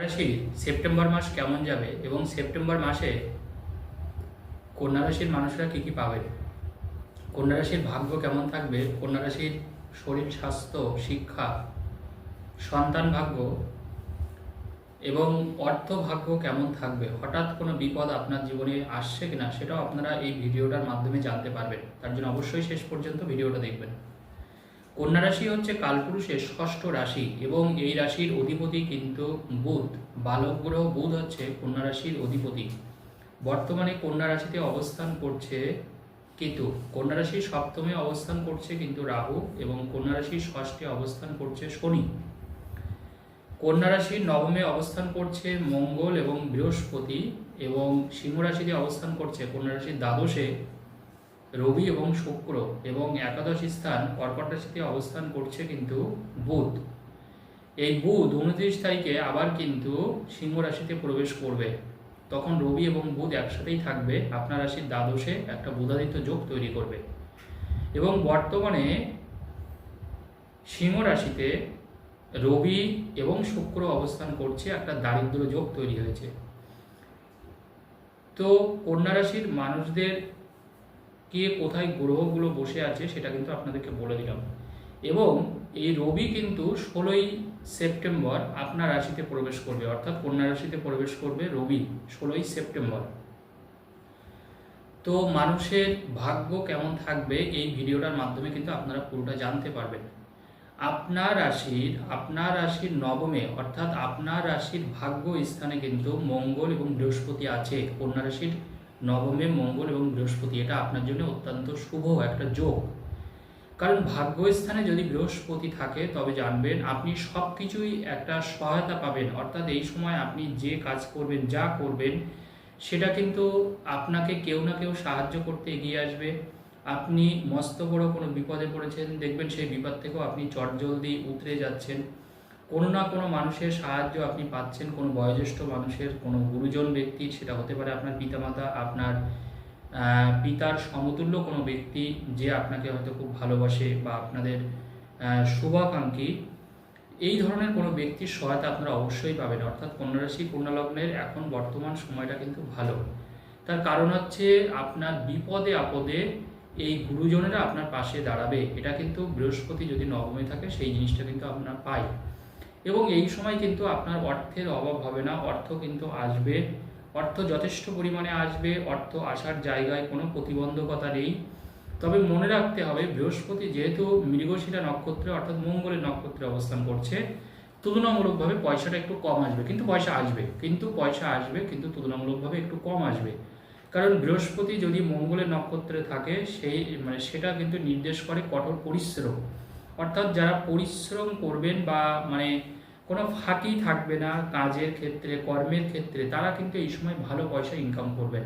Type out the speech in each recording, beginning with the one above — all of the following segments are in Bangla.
রাশি সেপ্টেম্বর মাস কেমন যাবে এবং সেপ্টেম্বর মাসে কন্যা রাশির মানুষরা কি কি পাবে? কন্যা রাশির ভাগ্য কেমন থাকবে? কন্যা রাশির শরীর, স্বাস্থ্য, শিক্ষা, সন্তান ভাগ্য এবং অর্থ ভাগ্য কেমন থাকবে? হঠাৎ কোনো বিপদ আপনার জীবনে আসছে কিনা সেটাও আপনারা এই ভিডিওটার মাধ্যমে জানতে পারবেন। তার জন্য অবশ্যই শেষ পর্যন্ত ভিডিওটা দেখবেন। কন্যা রাশি হচ্ছে কালপুরুষের ষষ্ঠ রাশি এবং এই রাশির অধিপতি কিন্তু বুধ। বালক গ্রহ বুধ হচ্ছে কন্যা রাশির অধিপতি। বর্তমানে কন্যা রাশিতে অবস্থান করছে কেতু। কন্যা রাশির সপ্তমে অবস্থান করছে কিন্তু রাহু এবং কন্যা রাশির ষষ্ঠে অবস্থান করছে শনি। কন্যা রাশির নবমে অবস্থান করছে মঙ্গল এবং বৃহস্পতি এবং সিংহ রাশিতে অবস্থান করছে কন্যা রাশির দ্বাদশে রবি এবং শুক্র এবং একাদশ স্থান কর্কট রাশিতে অবস্থান করছে কিন্তু বুধ। এই বুধ উনত্রিশ তারিখে আবার কিন্তু সিংহ রাশিতে প্রবেশ করবে। তখন রবি এবং বুধ একসাথেই থাকবে, আপনার রাশির দ্বাদশে একটা বুধাদিত্য যোগ তৈরি করবে। এবং বর্তমানে সিংহ রাশিতে রবি এবং শুক্র অবস্থান করছে, একটা দারিদ্র যোগ তৈরি হয়েছে। তো কন্যা রাশির মানুষদের কে কোথায় গ্রহগুলো বসে আছে সেটা কিন্তু আপনাদেরকে বলে দিলাম। এবং এই রবি কিন্তু ষোলোই সেপ্টেম্বর আপনার রাশিতে প্রবেশ করবে, অর্থাৎ কন্যা রাশিতে প্রবেশ করবে রবি ষোলোই সেপ্টেম্বর। তো মানুষের ভাগ্য কেমন থাকবে এই ভিডিওটার মাধ্যমে কিন্তু আপনারা পুরোটা জানতে পারবেন। আপনার রাশির আপনার রাশির নবমে, অর্থাৎ আপনার রাশির ভাগ্য স্থানে কিন্তু মঙ্গল এবং বৃহস্পতি আছে, কন্যা রাশির নবমে, মঙ্গল এবং বৃহস্পতি, এটা আপনার জন্য অত্যন্ত শুভ একটা যোগ। কারণ ভাগ্যস্থানে যদি বৃহস্পতি থাকে, তবে জানবেন আপনি সব কিছুই একটা সহায়তা পাবেন। অর্থাৎ এই সময় আপনি যে কাজ করবেন, যা করবেন, সেটা কিন্তু আপনাকে কেউ না কেউ সাহায্য করতে এগিয়ে আসবে। আপনি মস্ত বড় কোনো বিপদে পড়েছেন, দেখবেন সেই বিপদ থেকেও আপনি চটজলদি উতরে যাচ্ছেন। কোনো না কোনো মানুষের সাহায্য আপনি পাচ্ছেন, কোনো বয়োজ্যেষ্ঠ মানুষের, কোনো গুরুজন ব্যক্তির, সেটা হতে পারে আপনার পিতামাতা, আপনার পিতার সমতুল্য কোনো ব্যক্তি যে আপনাকে হয়তো খুব ভালোবাসে বা আপনাদের শুভাকাঙ্ক্ষী, এই ধরনের কোনো ব্যক্তির সহায়তা আপনারা অবশ্যই পাবেন। অর্থাৎ কন্যা রাশি কন্যা লগ্নের এখন বর্তমান সময়টা কিন্তু ভালো। তার কারণ হচ্ছে আপনার বিপদে আপদে এই গুরুজনেরা আপনার পাশে দাঁড়াবে। এটা কিন্তু বৃহস্পতি যদি নবমে থাকে, সেই জিনিসটা কিন্তু আপনার পাই এবং এই সময় কিন্তু আপনার অর্থের অভাব হবে না, অর্থ কিন্তু আসবে। অর্থ যথেষ্ট পরিমাণে আসবে, অর্থ আসার জায়গায় কোনো প্রতিবন্ধকতা নেই। তবে মনে রাখতে হবে, বৃহস্পতি যেহেতু মৃগশিরা নক্ষত্রে, অর্থাৎ মঙ্গলের নক্ষত্রে অবস্থান করছে, তুলনামূলকভাবে পয়সাটা একটু কম আসবে। কিন্তু পয়সা আসবে, কিন্তু পয়সা আসবে, কিন্তু তুলনামূলকভাবে একটু কম আসবে। কারণ বৃহস্পতি যদি মঙ্গলের নক্ষত্রে থাকে, সেই মানে সেটা কিন্তু নির্দেশ করে কঠোর পরিশ্রম। অর্থাৎ যারা পরিশ্রম করবেন বা মানে কোনো ফাঁকি থাকবে না কাজের ক্ষেত্রে, কর্মের ক্ষেত্রে, তারা কিন্তু এই সময় ভালো পয়সা ইনকাম করবেন।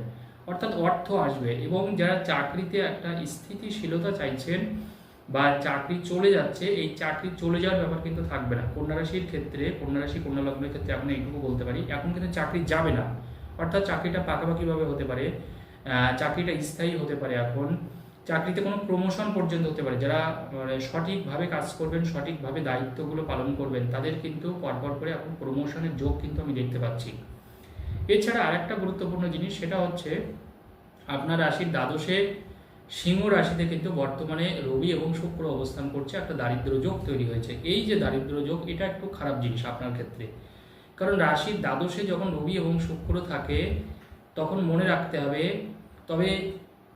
অর্থাৎ অর্থ আসবে এবং যারা চাকরিতে একটা স্থিতিশীলতা চাইছেন বা চাকরি চলে যাচ্ছে, এই চাকরি চলে যাওয়ার ব্যাপার কিন্তু থাকবে না। কন্যা রাশির ক্ষেত্রে, কন্যা রাশি, কন্যা লগ্নের ক্ষেত্রে এখন এইটুকু বলতে পারি, এখন কিন্তু চাকরি যাবে না। অর্থাৎ চাকরিটা পাকাপাকিভাবে হতে পারে চাকরিটা স্থায়ী হতে পারে এখন। চাকরিতে কোনো প্রমোশন পর্যন্ত হতে পারে। যারা মানে সঠিকভাবে কাজ করবেন, সঠিকভাবে দায়িত্বগুলো পালন করবেন, তাদের কিন্তু পরপর করে এখন প্রমোশনের যোগ কিন্তু আমি দেখতে পাচ্ছি। এছাড়া আরেকটা গুরুত্বপূর্ণ জিনিস, সেটা হচ্ছে আপনার রাশির দ্বাদশে সিংহ রাশিতে কিন্তু বর্তমানে রবি এবং শুক্র অবস্থান করছে, একটা দারিদ্র যোগ তৈরি হয়েছে। এই যে দারিদ্র যোগ, এটা একটু খারাপ জিনিস আপনার ক্ষেত্রে। কারণ রাশির দ্বাদশে যখন রবি এবং শুক্র থাকে, তখন মনে রাখতে হবে, তবে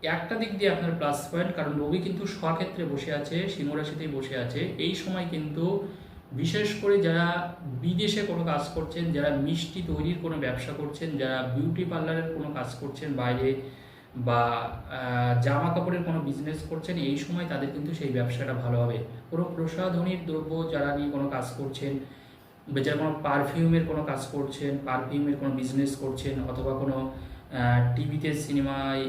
একটা দিক দিয়ে আপনার প্লাস পয়েন্ট কারণ রবি কিন্তু স্বক্ষেত্রে বসে আছে সিংহ রাশিতেই বসে আছে। এই সময় কিন্তু বিশেষ করে যারা বিদেশে কোনো কাজ করছেন, যারা মিষ্টি তৈরির কোনো ব্যবসা করছেন, যারা বিউটি পার্লারের কোনো কাজ করছেন, বাইরে বা জামা কাপড়ের কোনো বিজনেস করছেন, এই সময় তাদের কিন্তু সেই ব্যবসাটা ভালো হবে। কোনো প্রসাধনীর দ্রব্য যারা নিয়ে কোনো কাজ করছেন যারা কোনো পারফিউমের কোনো কাজ করছেন পারফিউমের কোনো বিজনেস করছেন, অথবা কোনো টিভিতে সিনেমায়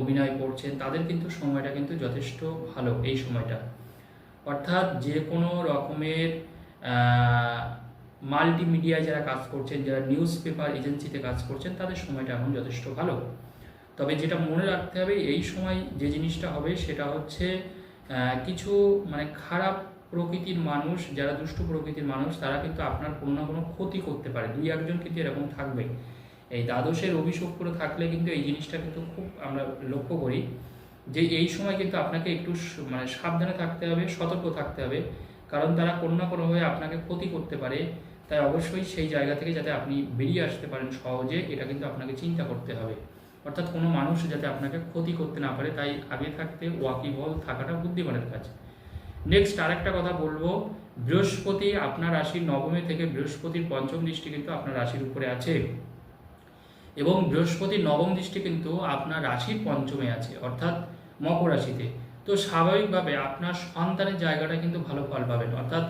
অভিনয় করছেন তাদের কিন্তু সময়টা কিন্তু যথেষ্ট ভালো এই সময়টা। অর্থাৎ যে কোনো রকমের মাল্টিমিডিয়ায় যারা কাজ করছেন, যারা নিউজ পেপার এজেন্সিতে কাজ করছেন, তাদের সময়টা এখন যথেষ্ট ভালো। তবে যেটা মনে রাখতে হবে, এই সময় যে জিনিসটা হবে, সেটা হচ্ছে কিছু মানে খারাপ প্রকৃতির মানুষ, যারা দুষ্ট প্রকৃতির মানুষ, তারা কিন্তু আপনার কোনো না কোনো ক্ষতি করতে পারে। দুই একজন কিন্তু এরকম থাকবে এই দ্বাদশের অভিযোগ করে থাকলে কিন্তু এই জিনিসটা কিন্তু খুব আমরা লক্ষ্য করি যে এই সময় কিন্তু আপনাকে একটু মানে সাবধানে থাকতে হবে, সতর্ক থাকতে হবে। কারণ তারা কোনো না কোনোভাবে আপনাকে ক্ষতি করতে পারে। তাই অবশ্যই সেই জায়গা থেকে যাতে আপনি বেরিয়ে আসতে পারেন সহজে, এটা কিন্তু আপনাকে চিন্তা করতে হবে। অর্থাৎ কোনো মানুষ যাতে আপনাকে ক্ষতি করতে না পারে, তাই আগে থাকতে ওয়াকিবল থাকাটা বুদ্ধিমানের কাজ। নেক্সট আরেকটা কথা বলব, বৃহস্পতি আপনার রাশির নবমে থেকে বৃহস্পতির পঞ্চম দৃষ্টি কিন্তু আপনার রাশির উপরে আছে। এবং বৃহস্পতির নবম দৃষ্টি কিন্তু আপনার রাশির পঞ্চমে আছে, অর্থাৎ মকর রাশিতে। তো স্বাভাবিকভাবে আপনার সন্তানের জায়গাটা কিন্তু ভালো ফল পাবেন। অর্থাৎ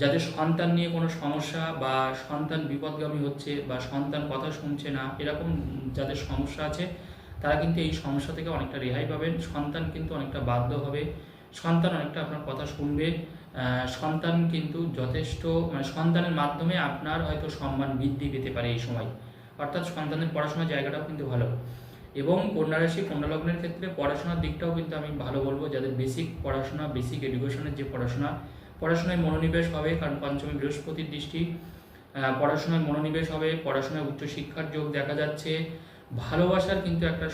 যাদের সন্তান নিয়ে কোনো সমস্যা বা সন্তান বিপদগামী হচ্ছে বা সন্তান কথা শুনছে না, এরকম যাদের সমস্যা আছে, তারা কিন্তু এই সমস্যা থেকে অনেকটা রেহাই পাবেন। সন্তান কিন্তু অনেকটা বাধ্য হবে। সন্তান অনেকটা আপনার কথা শুনবে। সন্তান কিন্তু যথেষ্ট মানে সন্তানের মাধ্যমে আপনার হয়তো সম্মান বৃদ্ধি পেতে পারে এই সময়। অর্থাৎ সন্তানের পড়াশোনার জায়গাটাও কিন্তু ভালো। এবং কন্যা রাশি, কন্যা লগ্নের ক্ষেত্রে পড়াশোনার দিকটাও কিন্তু আমি ভালো বলব। যাদের বেসিক পড়াশোনা বেসিক এডুকেশনের যে পড়াশোনা, পড়াশোনায় মনোনিবেশ হবে কারণ পঞ্চমী বৃহস্পতির দৃষ্টি। পড়াশোনায় মনোনিবেশ হবে, পড়াশোনায় উচ্চশিক্ষার যোগ দেখা যাচ্ছে। ভালোবাসার কিন্তু একটা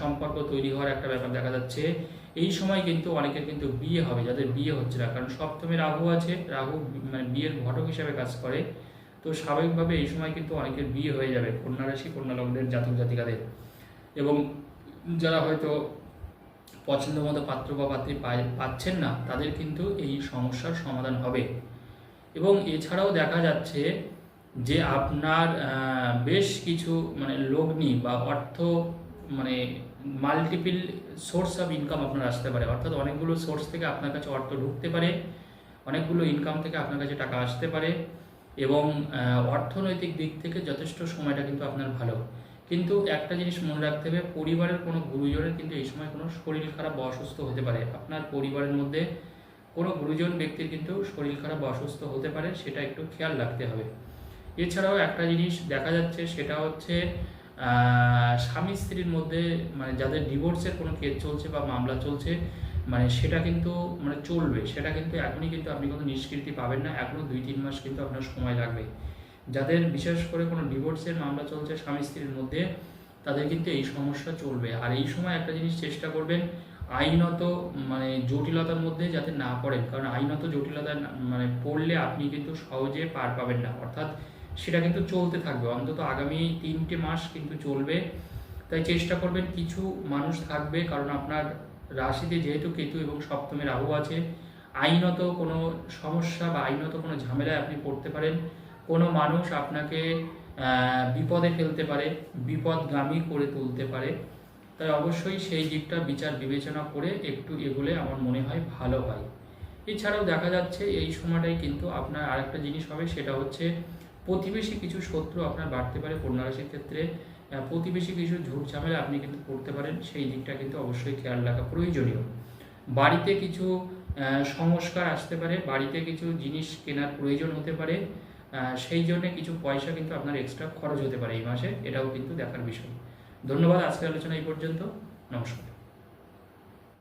সম্পর্ক তৈরি হওয়ার একটা ব্যাপার দেখা যাচ্ছে। এই সময় কিন্তু অনেকের কিন্তু বিয়ে হবে, যাদের বিয়ে হচ্ছে না। কারণ সপ্তমে রাহু আছে, রাহু মানে বিয়ের ঘটক হিসাবে কাজ করে। তো স্বাভাবিকভাবে এই সময় কিন্তু অনেকের বিয়ে হয়ে যাবে, কন্যা রাশি, কন্যা লগ্নের জাতক জাতিকাদের। এবং যারা হয়তো পছন্দ মতো পাত্র বা পাত্রী পাচ্ছেন না, তাদের কিন্তু এই সমস্যার সমাধান হবে। এবং এছাড়াও দেখা যাচ্ছে যে আপনার বেশ কিছু মানে লগ্নি বা অর্থ মানে মাল্টিপিল সোর্স অফ ইনকাম আপনার আসতে পারে। অর্থাৎ অনেকগুলো সোর্স থেকে আপনার কাছে অর্থ ঢুকতে পারে, অনেকগুলো ইনকাম থেকে আপনার কাছে টাকা আসতে পারে। এবং অর্থনৈতিক দিক থেকে যথেষ্ট সময়টা কিন্তু আপনার ভালো। কিন্তু একটা জিনিস মনে রাখতে হবে, পরিবারের কোনো গুরুজনের কিন্তু এই সময় কোনো শরীর খারাপ বা অসুস্থ হতে পারে। আপনার পরিবারের মধ্যে কোনো গুরুজন ব্যক্তির কিন্তু শরীর খারাপ বা অসুস্থ হতে পারে, সেটা একটু খেয়াল রাখতে হবে। এছাড়াও একটা জিনিস দেখা যাচ্ছে, সেটা হচ্ছে স্বামী স্ত্রীর মধ্যে মানে যাদের ডিভোর্সের কোনো কেস চলছে বা মামলা চলছে মানে সেটা কিন্তু মানে চলবে, সেটা কিন্তু এখনই কিন্তু আপনি কোনো নিষ্কৃতি পাবেন না এখনও দুই তিন মাস কিন্তু আপনার সময় লাগবে। যাদের বিশেষ করে কোনো ডিভোর্সের মামলা চলছে স্বামী স্ত্রীর মধ্যে, তাদের কিন্তু এই সমস্যা চলবে। আর এই সময় একটা জিনিস চেষ্টা করবেন, আইনত মানে জটিলতার মধ্যে যাতে না পড়েন। কারণ আইনত জটিলতা মানে পড়লে আপনি কিন্তু সহজে পার পাবেন না। অর্থাৎ সেটা কিন্তু চলতে থাকবে। অন্তত আগামী তিনটে মাস কিন্তু চলবে। তাই চেষ্টা করবেন, কিছু মানুষ থাকবে, কারণ আপনার রাশিতে যেহেতু কেতু এবং সপ্তমে রাহু আছে, আইনত কোনো সমস্যা বা আইনত কোনো ঝামেলায় আপনি পড়তে পারেন। কোনো মানুষ আপনাকে বিপদে ফেলতে পারে, বিপদগামী করে তুলতে পারে। তাই অবশ্যই সেই দিকটা বিচার বিবেচনা করে একটু এগুলে আমার মনে হয় ভালো হয়। এছাড়াও দেখা যাচ্ছে এই সময়টাই কিন্তু আপনার আরেকটা জিনিস হবে, সেটা হচ্ছে প্রতিবেশী কিছু শত্রু আপনার বাড়তে পারে কন্যা রাশির ক্ষেত্রে। প্রতিবেশী কিছু ঝুট ঝামেলা আপনি কিন্তু করতে পারেন, সেই দিকটা কিন্তু অবশ্যই খেয়াল রাখা প্রয়োজনীয়। বাড়িতে কিছু সংস্কার আসতে পারে, বাড়িতে কিছু জিনিস কেনার প্রয়োজন হতে পারে সেই জন্যে কিছু পয়সা কিন্তু আপনার এক্সট্রা খরচ হতে পারে এই মাসে, এটাও কিন্তু দেখার বিষয়। ধন্যবাদ, আজকের আলোচনা এই পর্যন্ত। নমস্কার।